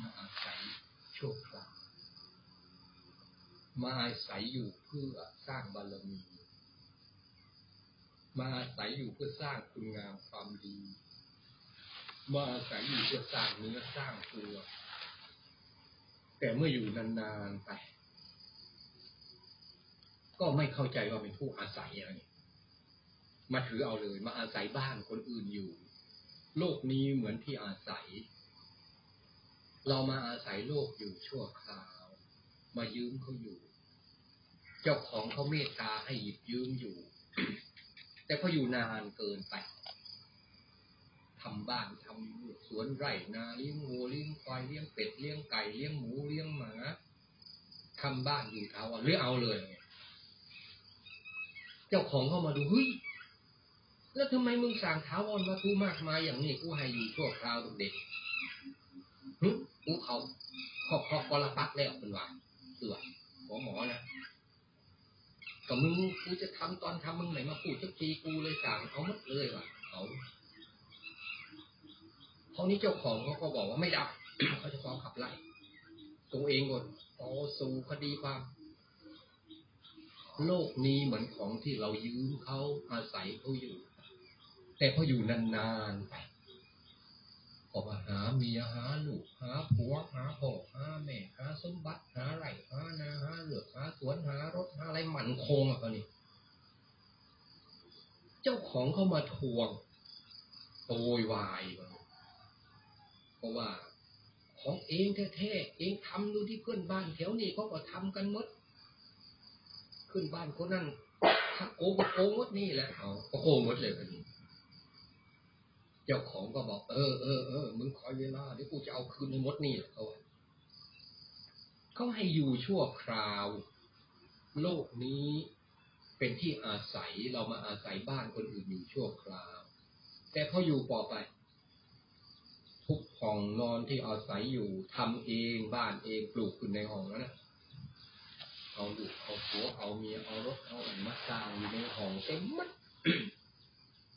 มาอาศัยชั่วคราวมาอาศัยอยู่เพื่อสร้างบารมี มาอาศัยอยู่เพื่อสร้างคุณงามความดี มาอาศัยอยู่เพื่อสร้างเนื้อสร้างตัว แต่เมื่ออยู่นานๆไป ก็ไม่เข้าใจว่าเป็นผู้อาศัยอะไร มาถือเอาเลย มาอาศัยบ้านคนอื่นอยู่ โลกนี้เหมือนที่อาศัย เรามาอาศัยโลกอยู่ชั่วคราว มายืมเขาอยู่ เจ้าของเขาเมตตาให้หยิบยืมอยู่ แต่พออยู่นานเกินไปทำบ้านทำสวนไร่นาเลี้ยงงูเลี้ยงควายเลี้ยงเป็ดเลี้ยงไก่เลี้ยงหมูเลี้ยงหมาทำบ้านอยู่เท้าหรือเอาเลย เจ้าของเข้ามาดูเฮ้ยแล้วทำไมมึงสั่งท้าวรวัตถุมากมายอย่างนี้กูให้อยู่ชั่วคราวเด็กๆ ฮึกูเขาขอบขอกรปักแล้วเป็นว่าเสือหมอหมอนะก็มึงกูจะทำตอนทำมึงไหนมาพูดสักทีกูเลยสั่งเอาหมดเลยว่ะเขาเขานี้เจ้าของเขาก็บอกว่าไม่ได้เขาจะฟ้องขับไล่ตัวเองก่อนต่อสู้คดีความโลกนี้เหมือนของที่เรายืมเขาอาศัยเขาอยู่ แต่พออยู่นานๆไป ก็มาหาเมียหาลูกหาผัวหาพ่อหาแม่หาสมบัติหาไร่หานาหาเหลือหาสวนหารถหาอะไรหมั่นคงอะตอนนี้เจ้าของเขามาทวงโวยวายเพราะว่าของเองแท้ๆเองทำดูที่เพื่อนบ้านแถวนี้เขาก็ทำกันหมด ขึ้นบ้านคนนั้นถ้าโกงก็โกงหมดนี่แหละเอาโกงหมดเลยคนนี้ เจ้าของก็บอก เออเออเออมึงคอยเวลาเดี๋ยวกูจะเอาคืนในมดนี่เขาเขาให้อยู่ชั่วคราว โลกนี้เป็นที่อาศัยเรามาอาศัยบ้านคนอื่นอยู่ชั่วคราว แต่พออยู่ต่อไป ทุกห้องนอนที่อาศัยอยู่ทำเองบ้านเองปลูกขึ้นในห้องนั้นนะเอาลูกเอาผัวเอาเมียเอารถเอาอะไรมาสร้างอยู่ในห้องเต็มมัด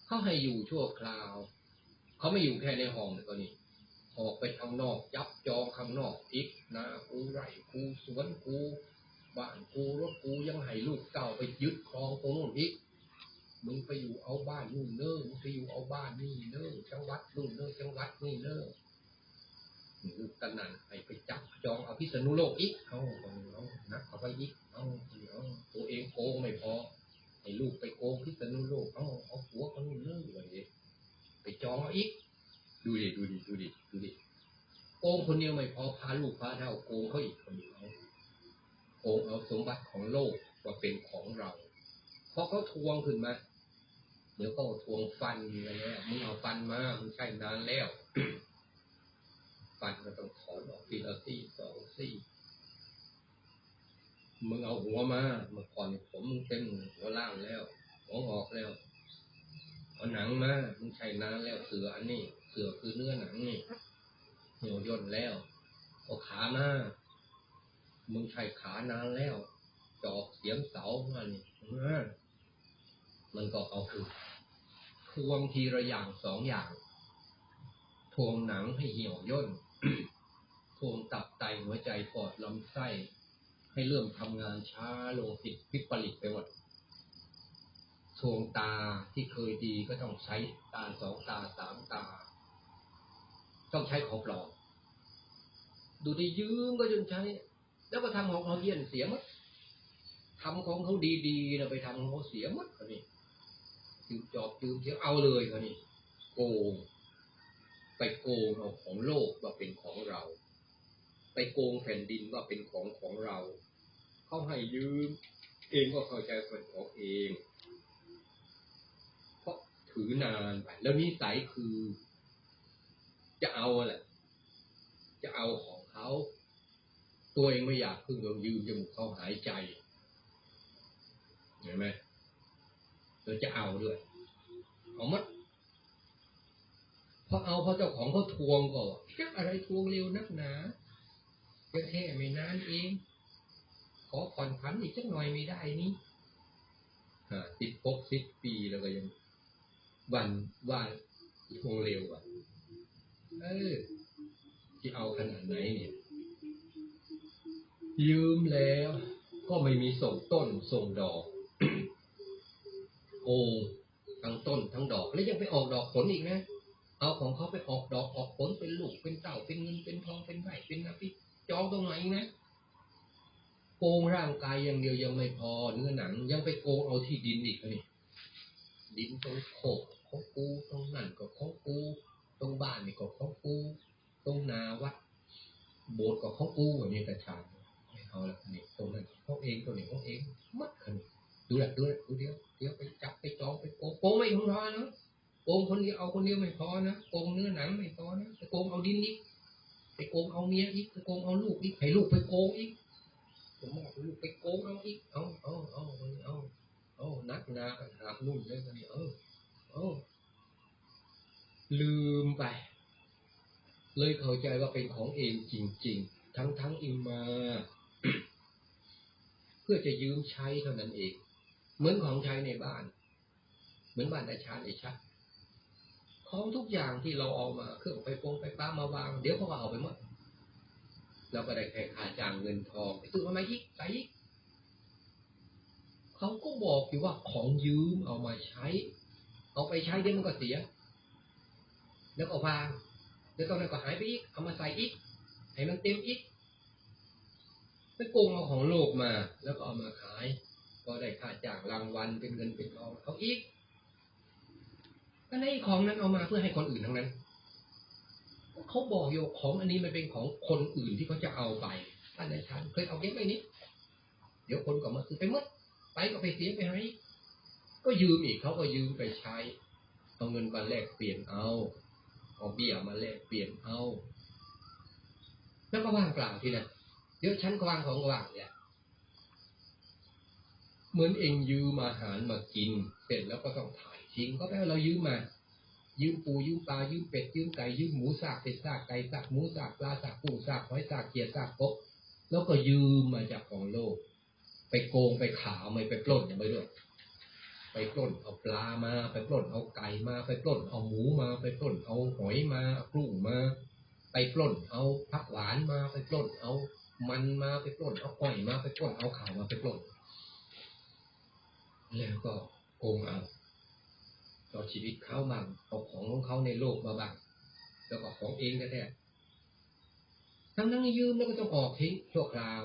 เขาให้อยู่ชั่วคราว เขาไม่อยู่แค่ในห้องก็นี่ออกไปข้างนอกยับจองข้างนอกอีกนะกูไร่กูสวนกูบ้านกูรถกูยังให้ลูกเก่าไปยึดครองตรงนู้นอีกมึงไปอยู่เอาบ้านนู่นเน้อมึงไปอยู่เอาบ้านนี่เน้อจังหวัดนู่นเน้อจังหวัดนี่เน้อลูกกันนั่นไปไปจับจองเอาพิษณุโลกอีกเอาเอาเอานักเอาไปอีกเอาเอาตัวเองโกงไม่พอให้ลูกไปโกงพิษณุโลกเอาเอาผัวคนนู้นเน้ออยู่เลย ไปจองเอาอีก ดูดิดูดิดูดิดูดิโกงคนเดียวไม่พอพาลูกพาเท่าโกงเขาอีกคนเดียวโกงเอาสมบัติของโลกว่าเป็นของเราพอเขาทวงขึ้นมา เดี๋ยวก็ทวงฟันอะไรแล้วมึงเอาฟันมามึงใช้นานแล้ว ฟันก็ต้องถอนออกทีละซี่สองซี่มึงเอาหัวมาเมื่อก่อนผมมึงเต็มหัวล่างแล้วหัวออกแล้ว เอาหนังมามึงใช้นานแล้วเสืออันนี้ เสือคือเนื้อหนังนี่เหี่ยวย่นแล้วเอาขามามึงใช้ขานานแล้ว จอกเสียมเสามันมันก็เอาคือทวงทีละอย่างสองอย่าง ทวงหนังให้เหี่ยวย่นทวงตับไตหัวใจปอดลำไส้ ให้เริ่มทำงานช้าลงติดวิปริตไปหมด ทวงตาที่เคยดีก็ต้องใช้ตาสองตาสามตา ต้องใช้ของปลอมดูที่ยืมก็จนใช้ แล้วก็ทำของเขาเยี่ยนเสียหมดทำของเขาดีๆนะไปทำของเขาเสียหมดคนนี้ยืมจอบยืมเสียเอาเลยคนนี้โกงไปโกงเอาของโลกว่าเป็นของเรา ไปโกงแผ่นดินว่าเป็นของของเราเขาให้ยืม เองก็เข้าใจเป็นของเอง ถือนานไปแล้วนิสัยคือ จะเอาแหละจะเอาของเขา ตัวเองไม่อยากพึ่งโดนยืมจมูกเขาหายใจเห็นไหมเราจะเอาด้วยเอามัดพอเอาพอเจ้าของเขาทวงก็จะอะไรทวงเร็วนักหนาจะแค่ไม่นานเอง ขอผ่อนผันอีกสักหน่อยไม่ได้นี่ติดปกสิบปีแล้วก็ยัง วันว่าทวงเร็วอะ เออที่เอาขนาดไหนเนี่ย ยืมแล้วก็ไม่มีส่งต้นส่งดอก โกงทั้งต้นทั้งดอก แล้วยังไปออกดอกผลอีกนะ เอาของเขาไปออกดอกออกผลเป็นลูกเป็นเต่าเป็นเงินเป็นทองเป็นไร่เป็นนาพิจองตรงไหนอีกนะโกงร่างกายอย่างเดียวยังไม่พอเนื้อหนัง ยังไปโกงเอาที่ดินอีกนี่ดินตรงโคก ของกูตรงนั่นก็ของกูตรงบ้านนี่ก็ของกูตรงนาวัดโบสถ์ก็ของกูอันนี้กระชากไม่เอาละนี่ตรงนั้นเขาเองตัวนี้เขาเองมัดกันดูแลดูแลดูเดียวเดี๋ยวไปจับไปจองไปโกงโกงไม่พอนะโกงคนเดียวเอาคนเดียวไม่พอนะโกงเนื้อหนังไม่พอนะไปโกงเอาดินอีกไปโกงเอาเมียอีกไปโกงเอาลูกอีกให้ลูกไปโกงอีกผมบอกลูกไปโกงเอาอีกเอาเอาเอาเอาเอานักนากันหานุ่นเลยกันนี่เออเออ ลืมไป เลยเข้าใจว่าเป็นของเองจริง ๆ ทั้งทั้งอิมมา เพื่อจะยืมใช้เท่านั้นเอง เหมือนของใช้ในบ้าน เหมือนบ้านอาชาในชัดของทุกอย่างที่เราเอามาเครื่องไฟฟงไฟฟ้ามาวาง เดี๋ยวเขาก็เอาไปหมดเราก็ได้แค่ค่าจ้างเงินทองไปซื้อมาไหมอีกใส่อีกเขาก็บอกอยู่ว่าของยืมเอามาใช้ เอาไปใช้เดี๋ยวมันก็เสีย แล้วก็วาง แล้วตอนนั้นก็หายไปอีก เอามาใส่อีก ให้มันเต็มอีกไปโกงเอาของโลกมา แล้วก็เอามาขาย ก็ได้ค่าจ้างรางวัลเป็นเงินเป็นทองเขาอีกก็ในของนั้นเอามาเพื่อให้คนอื่นทั้งนั้นเขาบอกโยของอันนี้มันเป็นของคนอื่นที่เขาจะเอาไปท่านอาจารย์เคยเอาเก็บไว้นี้เดี๋ยวคนก็มาซื้อไปหมดไปก็ไปเสียไปให้ ก็ยืมอีกเขาก็ยืมไปใช้ เอาเงินมาแลกเปลี่ยนเอาเอาเบี้ยมาแลกเปลี่ยนเอา แล้วก็ว่างเปล่าทีนะเดี๋ยวฉันกวางของว่างเนี่ยเหมือนเองยืมอาหารมากิน เสร็จแล้วก็ต้องถ่ายทิ้งก็แปลว่าเรายืมมา ยืมปูยืมปลายืมเป็ดยืมไก่ยืมหมูสากเป็ดสากไก่สากหมูสากปลาสากปูสากหอยสากเกียร์สากกบแล้วก็ยืมมาจากของโลก ไปโกงไปขาวไม่ไปปล้นอย่างไปด้วย ปปล้นเอาปลามา ไปปล้นเอาไก่มา ไปปล้นเอาหมูมา ไปปล้นเอาหอยมาเอากุ้งมา ไปปล้นเอาผักหวานมา ไปปล้นเอามันมาไปปล้นเอาก้อยมาไปปล้นเอาข่าวมาไปปล้นแล้วก็โกงเอาต่อชีวิตเขาบ้างเอาของของเขาในโลกมาบ้างแล้วก็ของเองแท้ๆทั้งนั้นยืมแล้วก็ต้องออกทิ้งชั่วคราว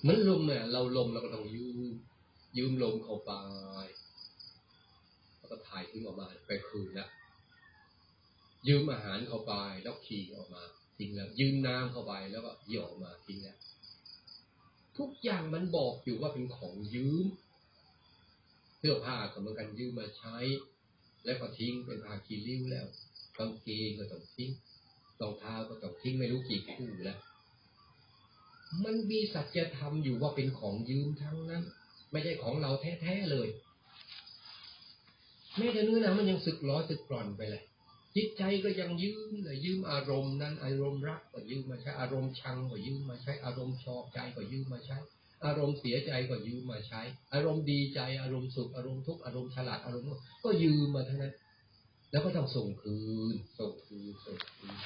เหมือนลมเนี่ยเราลมเราก็ต้องยืมยืมลมเข้าไป ก็ถ่ายทิ้งออกมาไปคืนละยืมอาหารเข้าไปแล้วขี่ออกมา ทิ้งแล้วยืมน้ำเข้าไปแล้วก็หย่ออกมาทิ้งแล้วทุกอย่างมันบอกอยู่ว่าเป็นของยืมเสื้อผ้าก็เหมือนกันยืมมาใช้ แล้วก็ทิ้งเป็นผ้าคีริ้วแล้วกางเกงก็ต้องทิ้งรองเท้าก็ต้องทิ้งไม่รู้กี่คู่แล้วมันมีสัจธรรมอยู่ว่าเป็นของยืมทั้งนั้น ไม่ใช่ของเราแท้ๆเลย แม้แต่เนื้อหนังมันยังสึกหลอสึกกร่อนไปเลย จิตใจก็ยังยืมเลยยืมอารมณ์นั้นอารมณ์รักก็ยืมมาใช้อารมณ์ชังก็ยืมมาใช้อารมณ์ชอบใจก็ยืมมาใช้ อารมณ์เสียใจก็ยืมมาใช้ อารมณ์ดีใจ อารมณ์สุขอารมณ์ทุกข์อารมณ์ฉลาดอารมณ์ก็ยืมมาทั้งนั้น แล้วก็ต้องส่งคืนส่งคืนส่งคืน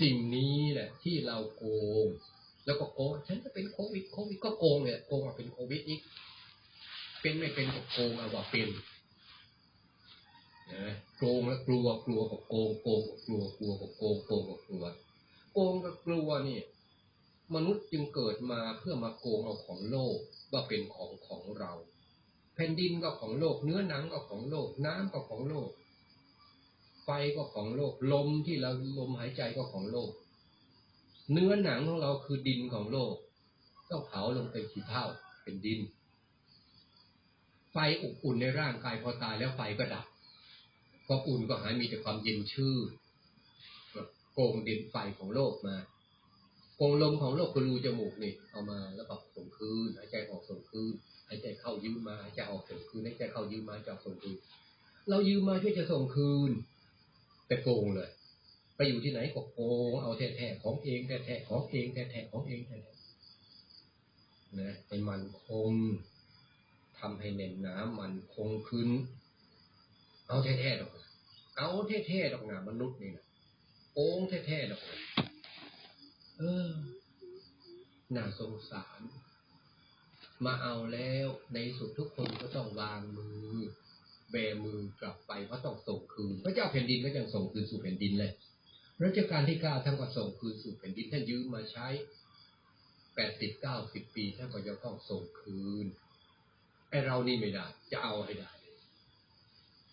สิ่งนี้แหละที่เราโกง แล้วก็โกงฉันจะเป็นโควิดโควิดก็โกงเนี่ยโกงมาเป็นโควิดอีก เป็นไม่เป็นก็โกงเอาว่าเป็นนะโกงแล้วกลัวกลัวกับโกงโกงกับกลัวกลัวกับโกงโกงกับกลัวโกงกับกลัวนี่มนุษย์จึงเกิดมาเพื่อมาโกงเอาของโลกว่าเป็นของของเรา แผ่นดินก็ของโลก เนื้อหนังก็ของโลก น้ำก็ของโลก ไฟก็ของโลก ลมที่เราลมหายใจก็ของโลก เนื้อหนังของเราคือดินของโลก ต้องเผาลงเป็นขี้เถ้าเป็นดิน ไฟอบอุ่นในร่างกายพอตายแล้วไฟก็ดับความอุ่นก็หายมีแต่ความเย็นชื่อโกงดินไฟของโลกมาโกงลมของโลกคือรูจมูกนี่เอามาแล้วก็ส่งคืนหายใจออกส่งคืนหายใจเข้ายืมมาหายใจออกส่งคืนหายใจเข้ายืมมาจะส่งคืน เรายืมมาเพื่อจะส่งคืน แต่โกงเลย ไปอยู่ที่ไหนก็โกงเอาแท้ๆของเองแท้ๆของเองแท้ๆของเองแท้ๆนะให้มันคง ทำให้เน่นน้ำมันคงขึ้นเอาแท้ๆหรอกเอาเท่ๆดอกนามนุษย์นี่นะโอ้งเท่ๆดอกเออน่าสงสาร มาเอาแล้วในสุดทุกคนก็ต้องวางมือ แบมือกลับไปเพราะต้องส่งคืน พระเจ้าแผ่นดินก็ยังส่งคืนสู่แผ่นดินเลยรัชกาลที่เก้าท่านก็ส่งคืนสู่แผ่นดินท่านยืมมาใช้แปดสิบเก้าสิบปีท่านก็ยังต้องส่งคืน ไอเรานี่ไม่ได้ จะเอาให้ได้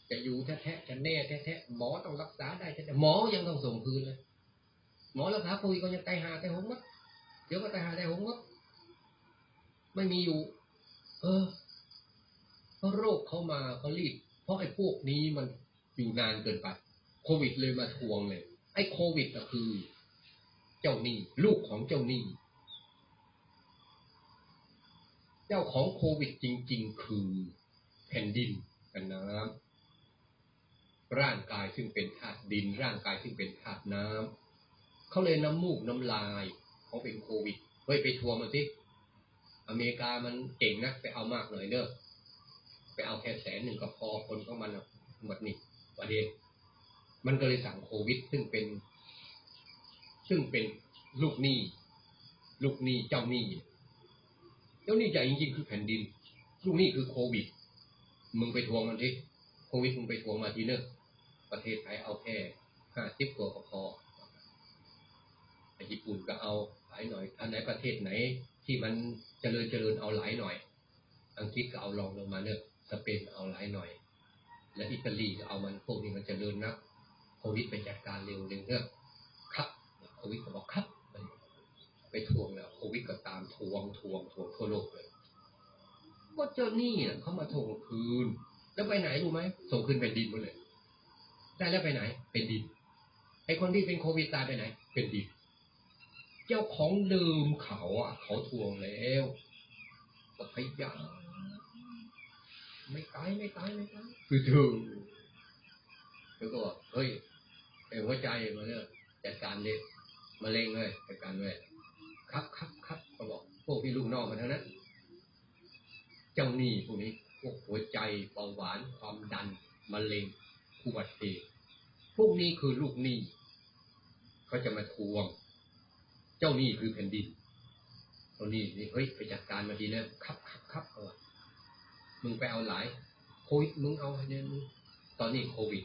จะอยู่แท้ๆจะแน่แท้ๆหมอต้องรักษาได้แท้ๆหมอยังต้องส่งคืนเลย หมอรักษาโควิดก็ยังตายหาตายหงมัดเดี๋ยวก็ตายหาตายหงมัดไม่มีอยู่ เออเพราะโรคเขามาเขารีบเพราะไอ้พวกนี้มันอยู่นานเกินไปโควิดเลยมาทวงเลย ไอ้โควิดก็คือ เจ้าหนี้ลูกของเจ้าหนี้ เจ้าของโควิดจริง ๆ คือแผ่นดินกับน้ำร่างกายซึ่งเป็นธาตุดิน ร่างกายซึ่งเป็นธาตุน้ำเขาเลยน้ำมูกน้ำลายเขาเป็นโควิดเฮ้ยไปทัวงมาสิอเมริกามันเก่งนักไปเอามากหน่อยเนอไปเอาแค่แสนหนึ่งก็พอคนของมันหมดนี่ประเด็นมันก็เลยสั่งโควิด ซึ่งเป็น ซึ่งเป็นลูกหนี้ ลูกหนี้เจ้าหนี้ เจ้าหนี้ใหญ่จริงๆคือแผ่นดินลูกนี้คือโควิด มึงไปทวงมันดิโควิดมึงไปทวงมาทีเนอะประเทศไทยเอาแค่ห้าสิบตัวก็พอแต่ญี่ปุ่นก็เอาหลายหน่อย อันไหนประเทศไหน ที่มันเจริญเจริญเอาหลายหน่อย อังกฤษก็เอาลองลงมาเนอะสเปนเอาหลายหน่อย และอิตาลีก็เอามันพวกนี้มันเจริญนักโควิดไปจัดการเร็วเร็วเนอะครับโควิดก็บอกครับ ไปทวงแล้ว วิดก็ตามทวงทวงทวงทั่วโลกเลยก็เจ้าหนี้น่ะเขามาทวงคืน แล้วไปไหนรู้ไหมส่งคืนเป็นดินหมดเลย ได้แล้วไปไหน เป็นดินไอคนที่เป็นโควิดตายไปไหน เป็นดินเจ้าของเดิมเขาอะ เขาทวงแล้วก็พยายามไม่ตายไม่ตายไม่ตายคือถูกแล้วก็บอกเฮ้ยไอหัวใจมาเนี่ยจัดการเลยมะเร็งเลยจัดการเลย ครับครับครับเขาบอกพวกพี่ลูกน้องมาทั้งนั้นเจ้าหนี้พวกนี้พวกหัวใจเบาหวาน ความดันมะเร็งอุบัติเหตุพวกนี้คือลูกหนี้เขาจะมาทวง เจ้าหนี้คือแผ่นดินเจ้าหนี้นี่เฮ้ยไปจัดการมาดีแล้วครับครับครับเอาวะมึงไปเอาหลายโควิดมึงเอาเนี่ยมึงตอนนี้โควิด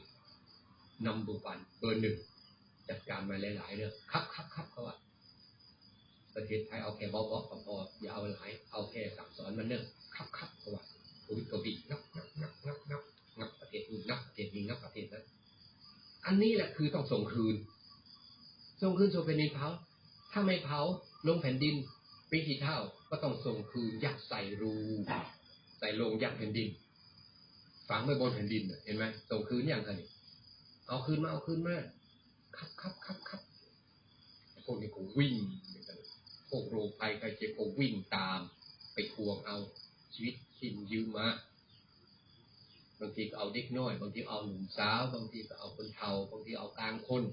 นำบุบันเบอร์หนึ่งจัดการมาหลายๆเรื่องครับครับครับเขาว่า ประเทศไทยเอาแค่เบาๆก็พออย่าเอาหลาย เอาแค่สั่งสอนมันเรื่องครับครับเขาว่าโควิดโควิดนับนับนับนับนับนับประเทศนู้นนับประเทศนี้นับประเทศนั้นอันนี้แหละคือต้องส่งคืน ส่งคืนสู่แผ่นดินเผาถ้าไม่เผาลงแผ่นดินปีกี่เท่าก็ต้องส่งคืนยัดใส่รูใส่ลงยัดแผ่นดิน ฝังไว้บนแผ่นดินเห็นไหมส่งคืนอย่างไรเอาคืนมาเอาคืนมาครับครับครับครับพวกนี้ก็วิ่ง วกโรคภัยใครเจ็บก็วิ่งตาม ไปทวงเอาชีวิตสิ้นยืมมาบางทีก็เอาเด็กน้อย บางทีเอาหนุ่มสาว บางทีก็เอาคนเฒ่าบางทีเอากลางคน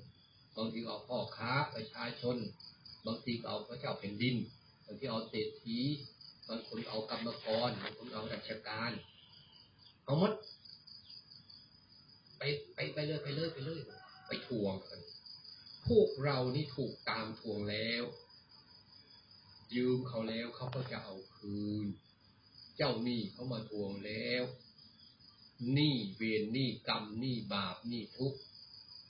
บางทีเอาพ่อค้าประชาชน บางทีก็เอาพระเจ้าแผ่นดิน บางทีเอาเศรษฐีบางคนเอากรรมกรบางคนเอาราชการเอาหมดไปไปไปเลยไปเลยไปเลยไปทวงกันพวกเรานี่ถูกตามทวงแล้ว ยืมเขาแล้วเขาก็จะเอาคืน เจ้าหนี้เขามาทวงแล้วหนี้เวรหนี้กรรมหนี้บาปหนี้ทุก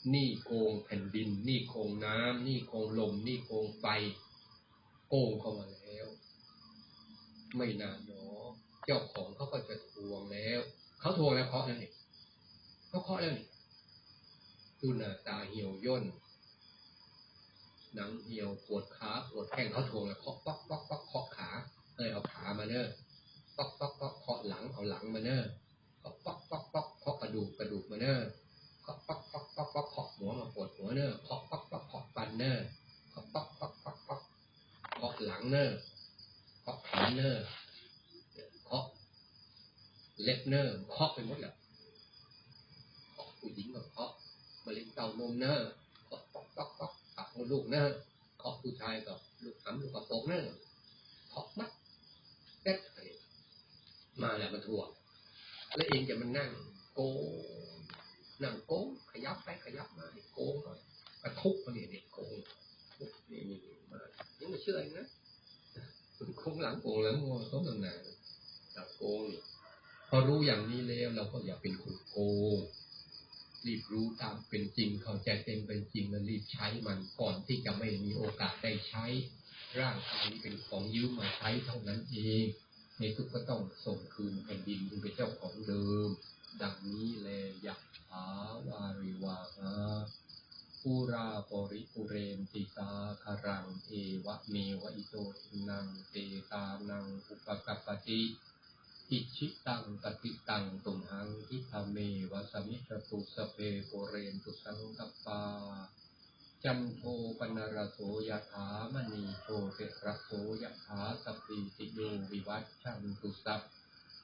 หนี้โกงแผ่นดินหนี้โกงน้ำหนี้โกงลมหนี้โกงไฟ โกงเข้ามาแล้ว ไม่นานเนาะเจ้าของเขาก็จะทวงแล้วเขาทวงแล้วเคาะแล้วนี่เขาเคาะแล้วนี่ดูหน้าตาเหี่ยวย่น หนังเหี่ยวปวดขาปวดแข้งเขาทวงแล้วเคาะป๊อกป๊อกป๊อกเคาะขาเอ้ยเอาขามาเนอะป๊อกป๊อกป๊อกเคาะหลังเอาหลังมาเนอะเคาะป๊อกป๊อกป๊อกเคาะกระดูกกระดูกมาเนอะป๊อกป๊อกป๊อกป๊อกเคาะหัวมาปวดหัวเนอะเคาะป๊อกป๊อกเคาะฟันเนอะเคาะป๊อกป๊อกป๊อกป๊อกเคาะหลังเนอะเคาะขาเนอะเคาะเล็บเนอะเคาะไปหมดแล้วเคาะผู้หญิงก็เคาะมะเร็งเต้านมเนอะเคาะป๊อกป๊อกป๊อกปากมดลูกเนอะเคาะผู้ชายก็ลูกหำลูกกระโปรงเนอะเคาะมัดเด็ด มาแล้วมาทวงแล้วเองจะมานั่ง โกงนั่งโกงขยับไปขยับมาโกงหน่อยกระทุกมาเนี่ยเด็กโกงนี่นี่นี่มายังไม่เชื่ออีกนะโกงหลังโกงหลังงอเขาตั้งานหลังโกงพอรู้อย่างนี้แล้วเราก็อย่าเป็นคนโกงรีบรู้ตามเป็นจริงเข้าใจเต็มเป็นจริงแล้วรีบใช้มันก่อนที่จะไม่มีโอกาสได้ใช้ ร่างกายนี้เป็นของยืมมาใช้เท่านั้นเอง ในทุกก็ต้องส่งคืนแผ่นดินที่เป็นเจ้าของเดิม ดังนี้แลยักขาวาริวาหาปูราปริปุเรนติสาคารังเอวะเมวะอิโตทินังเตตานังอุปกัปปติอิชิตังปฏิตังตุมหังทิธาเมวะสมิจตุสเพโปเรนตุสังกัปปา จันโทปนรโสยถามณีโชติระโสยถาสพปีติโยวิวัชชันตุสัพ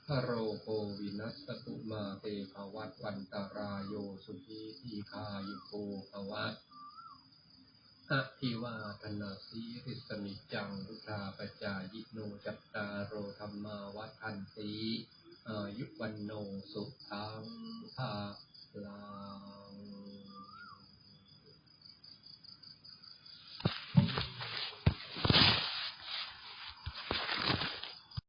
พะโรโควินัสตุมาเตภวัตวันตารายโยสุขีทีคายุโกภวัตอะทิวาธนาสีริสนิจังพุทธาปจายิโนจัตตารโรธรรมาวัฏันติอายุวันโนสุขังภาลัง